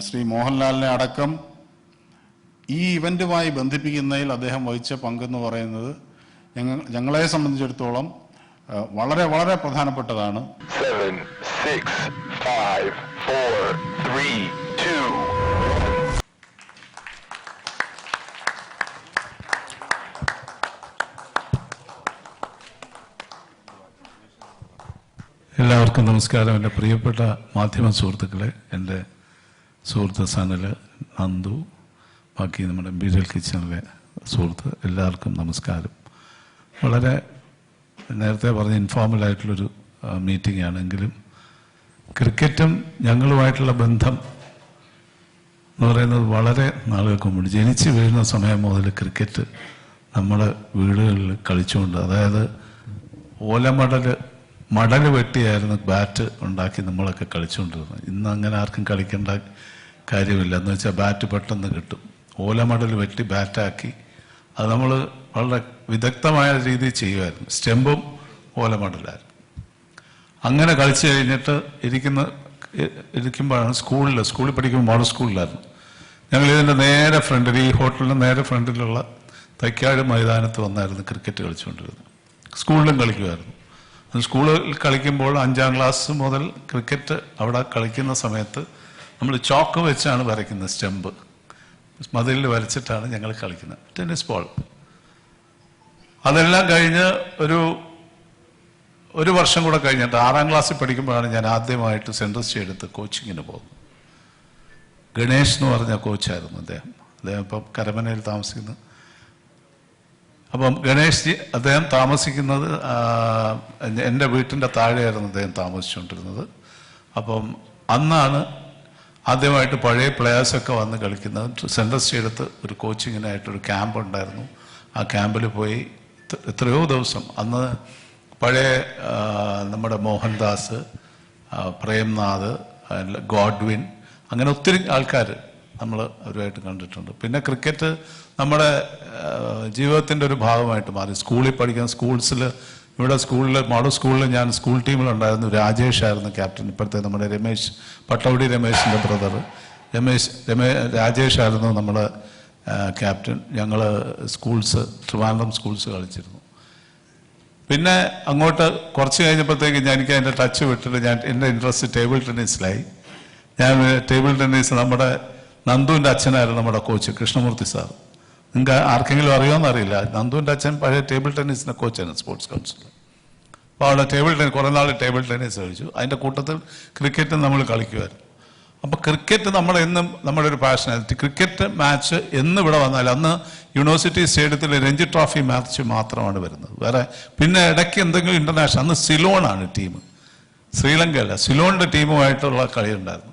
ശ്രീ മോഹൻലാലിനെ അടക്കം ഈ ഇവന്റുമായി ബന്ധിപ്പിക്കുന്നതിൽ അദ്ദേഹം വഹിച്ച പങ്കെന്ന് പറയുന്നത് ഞങ്ങൾ ഞങ്ങളെ സംബന്ധിച്ചിടത്തോളം വളരെ വളരെ പ്രധാനപ്പെട്ടതാണ്. എല്ലാവർക്കും നമസ്കാരം. എന്റെ പ്രിയപ്പെട്ട മാധ്യമ സുഹൃത്തുക്കളെ എന്റെ സുഹൃത്ത് സനൽ നന്ദു ബാക്കി നമ്മുടെ ബിജൽ കിച്ചണിലെ സുഹൃത്ത് എല്ലാവർക്കും നമസ്കാരം. വളരെ നേരത്തെ പറഞ്ഞ ഇൻഫോർമൽ ആയിട്ടുള്ളൊരു മീറ്റിംഗ് ആണെങ്കിലും ക്രിക്കറ്റും ഞങ്ങളുമായിട്ടുള്ള ബന്ധം എന്ന് പറയുന്നത് വളരെ നാളുകൾക്ക് മുമ്പ് ജനിച്ച് വീഴുന്ന സമയം മുതൽ ക്രിക്കറ്റ് നമ്മുടെ വീടുകളിൽ കളിച്ചുകൊണ്ട് അതായത് ഓലമടൽ മടൽ വെട്ടിയായിരുന്നു ബാറ്റ് ഉണ്ടാക്കി നമ്മളൊക്കെ കളിച്ചുകൊണ്ടിരുന്നത്. ഇന്ന് അങ്ങനെ ആർക്കും കളിക്കേണ്ട കാര്യമില്ല എന്ന് വെച്ചാൽ ബാറ്റ് പെട്ടെന്ന് കിട്ടും. ഓലമടൽ വെട്ടി ബാറ്റാക്കി അത് നമ്മൾ വളരെ വിദഗ്ധമായ രീതിയിൽ ചെയ്യുമായിരുന്നു. സ്റ്റെമ്പും ഓലമടലായിരുന്നു അങ്ങനെ കളിച്ചു കഴിഞ്ഞിട്ട് ഇരിക്കുന്ന ഇരിക്കുമ്പോഴാണ് സ്കൂളിൽ സ്കൂളിൽ പഠിക്കുമ്പോൾ മോഡൽ സ്കൂളിലായിരുന്നു. ഞങ്ങൾ ഇതിന്റെ നേരെ ഫ്രണ്ടിൽ ഈ ഹോട്ടലിന്റെ നേരെ ഫ്രണ്ടിലുള്ള തൈക്കാട് മൈതാനത്ത് വന്നായിരുന്നു ക്രിക്കറ്റ് കളിച്ചുകൊണ്ടിരുന്നത്. സ്കൂളിലും കളിക്കുമായിരുന്നു. സ്കൂളിൽ കളിക്കുമ്പോൾ അഞ്ചാം ക്ലാസ് മുതൽ ക്രിക്കറ്റ് അവിടെ കളിക്കുന്ന സമയത്ത് നമ്മൾ ചോക്ക് വെച്ചാണ് വരയ്ക്കുന്നത് സ്റ്റെമ്പ്. മതിലിൽ വരച്ചിട്ടാണ് ഞങ്ങൾ കളിക്കുന്നത്. Tennis ball. അതെല്ലാം കഴിഞ്ഞ് ഒരു ഒരു വർഷം കൂടെ കഴിഞ്ഞിട്ട് ആറാം ക്ലാസ്സിൽ പഠിക്കുമ്പോഴാണ് ഞാൻ ആദ്യമായിട്ട് സെൻട്രൽ സ്റ്റേ എടുത്ത് കോച്ചിങ്ങിന് പോകുന്നത്. ഗണേഷ് എന്ന് പറഞ്ഞ കോച്ചായിരുന്നു അദ്ദേഹം. അദ്ദേഹം ഇപ്പം കരമനയിൽ താമസിക്കുന്നു. അപ്പം ഗണേഷ് ജി അദ്ദേഹം താമസിക്കുന്നത് എന്റെ വീട്ടിന്റെ താഴെയായിരുന്നു അദ്ദേഹം താമസിച്ചുകൊണ്ടിരുന്നത്. അപ്പം അന്നാണ് ആദ്യമായിട്ട് പഴയ പ്ലേയേഴ്സൊക്കെ വന്ന് കളിക്കുന്നത്. സെൻട്രൽ സ്റ്റേഡിയത്ത് ഒരു കോച്ചിങ്ങിനായിട്ടൊരു ക്യാമ്പ് ഉണ്ടായിരുന്നു. ആ ക്യാമ്പിൽ പോയി എത്രയോ ദിവസം. അന്ന് പഴയ നമ്മുടെ മോഹൻദാസ് പ്രേംനാഥ് ഗോഡ്വിൻ അങ്ങനെ ഒത്തിരി ആൾക്കാർ നമ്മൾ അവരുമായിട്ട് കണ്ടിട്ടുണ്ട്. പിന്നെ ക്രിക്കറ്റ് നമ്മുടെ ജീവിതത്തിന്റെ ഒരു ഭാഗമായിട്ട് മാറി. സ്കൂളിൽ പഠിക്കുന്ന സ്കൂൾസിൽ ഇവിടെ സ്കൂളിൽ മോഡൽ സ്കൂളിൽ ഞാൻ സ്കൂൾ ടീമിലുണ്ടായിരുന്നു രാജേഷ് ആയിരുന്നു ക്യാപ്റ്റൻ. ഇപ്പോഴത്തെ നമ്മുടെ രമേശ് പട്ടവടി രമേശിന്റെ ബ്രദർ രമേശ് രമേ രാജേഷ് ആയിരുന്നു നമ്മൾ ക്യാപ്റ്റൻ. ഞങ്ങൾ സ്കൂൾസ് ട്രിവാൻഡ്രം സ്കൂൾസ് കളിച്ചിരുന്നു. പിന്നെ അങ്ങോട്ട് കുറച്ച് കഴിഞ്ഞപ്പോഴത്തേക്ക് ഞാൻ എനിക്ക് അതിന്റെ ടച്ച് വിട്ടിട്ട് ഞാൻ എന്റെ ഇൻട്രസ്റ്റ് ടേബിൾ ടെന്നീസിലായി ഞാൻ ടേബിൾ ടെന്നീസ് നമ്മുടെ നന്ദുവിന്റെ അച്ഛനായിരുന്നു നമ്മുടെ കോച്ച് കൃഷ്ണമൂർത്തി സാർ നിങ്ങൾക്ക് ആർക്കെങ്കിലും അറിയുമെന്ന് അറിയില്ല. നന്ദുവിന്റെ അച്ഛൻ പഴയ ടേബിൾ ടെന്നീസിന്റെ കോച്ചാണ് സ്പോർട്സ് കൗൺസിൽ അപ്പോൾ അവിടെ ടേബിൾ ടെന്നീസ് കുറേ നാൾ ടേബിൾ ടെന്നീസ് കളിച്ചു. അതിന്റെ കൂട്ടത്തിൽ ക്രിക്കറ്റ് നമ്മൾ കളിക്കുമായിരുന്നു അപ്പോൾ ക്രിക്കറ്റ് നമ്മൾ എന്നും നമ്മുടെ ഒരു പാഷനായിരുന്നു ക്രിക്കറ്റ് മാച്ച് എന്ന് ഇവിടെ വന്നാൽ അന്ന് യൂണിവേഴ്സിറ്റി സ്റ്റേഡിയത്തിൽ രഞ്ജി ട്രോഫി മാച്ച് മാത്രമാണ് വരുന്നത്. വേറെ പിന്നെ ഇടയ്ക്ക് എന്തെങ്കിലും ഇന്റർനാഷണൽ അന്ന് സിലോണാണ് ടീം ശ്രീലങ്കയുടെ സിലോണിന്റെ ടീമുമായിട്ടുള്ള കളി ഉണ്ടായിരുന്നു